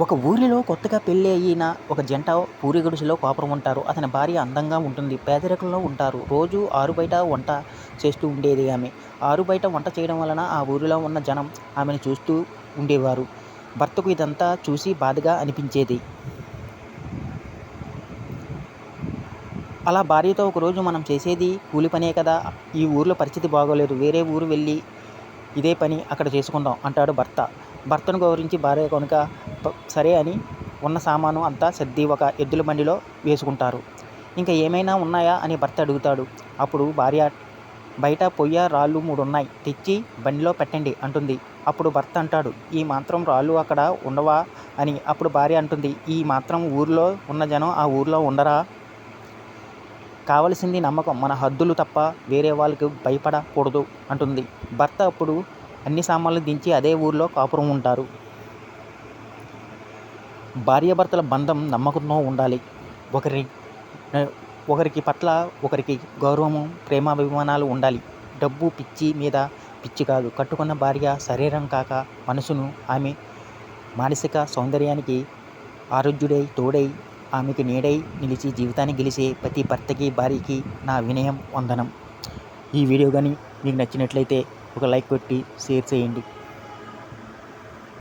ఒక ఊరిలో కొత్తగా పెళ్ళి అయిన ఒక జంట పూరి గుడిసెలో కాపురం ఉంటారు. అతని భార్య అందంగా ఉంటుంది. పేదరికంలో ఉంటారు. రోజు ఆరు బయట వంట చేస్తూ ఉండేది ఆమె. ఆరు బయట వంట చేయడం వలన ఆ ఊరిలో ఉన్న జనం ఆమెను చూస్తూ ఉండేవారు. భర్తకు ఇదంతా చూసి బాధగా అనిపించేది. అలా భార్యతో ఒకరోజు మనం చేసేది కూలి పనే కదా. ఈ ఊరిలో పరిస్థితి బాగోలేదు. వేరే ఊరు వెళ్ళి ఇదే పని అక్కడ చేసుకుందాం అంటాడు భర్త. భర్తను గౌరవించి భార్య కనుక సరే అని ఉన్న సామాను అంతా సర్ది ఒక ఎద్దుల బండిలో వేసుకుంటారు. ఇంకా ఏమైనా ఉన్నాయా అని భర్త అడుగుతాడు. అప్పుడు భార్య బయట పొయ్య రాళ్ళు మూడు ఉన్నాయి తెచ్చి బండిలో పెట్టండి అంటుంది. అప్పుడు భర్త అంటాడు ఈ మాత్రం రాళ్ళు అక్కడ ఉండవా అని. అప్పుడు భార్య అంటుంది ఈ మాత్రం ఊర్లో ఉన్న జనం ఆ ఊర్లో ఉండరా? కావలసింది నమ్మకం మన హద్దులు తప్ప వేరే వాళ్ళకి భయపడకూడదు అంటుంది. భర్త అప్పుడు అన్ని సామాన్లు దించి అదే ఊర్లో కాపురం ఉంటారు. భార్యాభర్తల బంధం నమ్మకంతో ఉండాలి. ఒకరి ఒకరికి పట్ల ఒకరికి గౌరవము ప్రేమాభిమానాలు ఉండాలి. డబ్బు పిచ్చి మీద పిచ్చి కాదు. కట్టుకున్న భార్య శరీరం కాక మనసును ఆమె మానసిక సౌందర్యానికి ఆరోగ్యుడై తోడై ఆమెకి నీడై నిలిచి జీవితాన్ని గెలిచే ప్రతి భర్తకి భార్యకి నా వినయం వందనం. ఈ వీడియో కానీ మీకు నచ్చినట్లయితే ఒక లైక్ కొట్టి షేర్ చేయండి.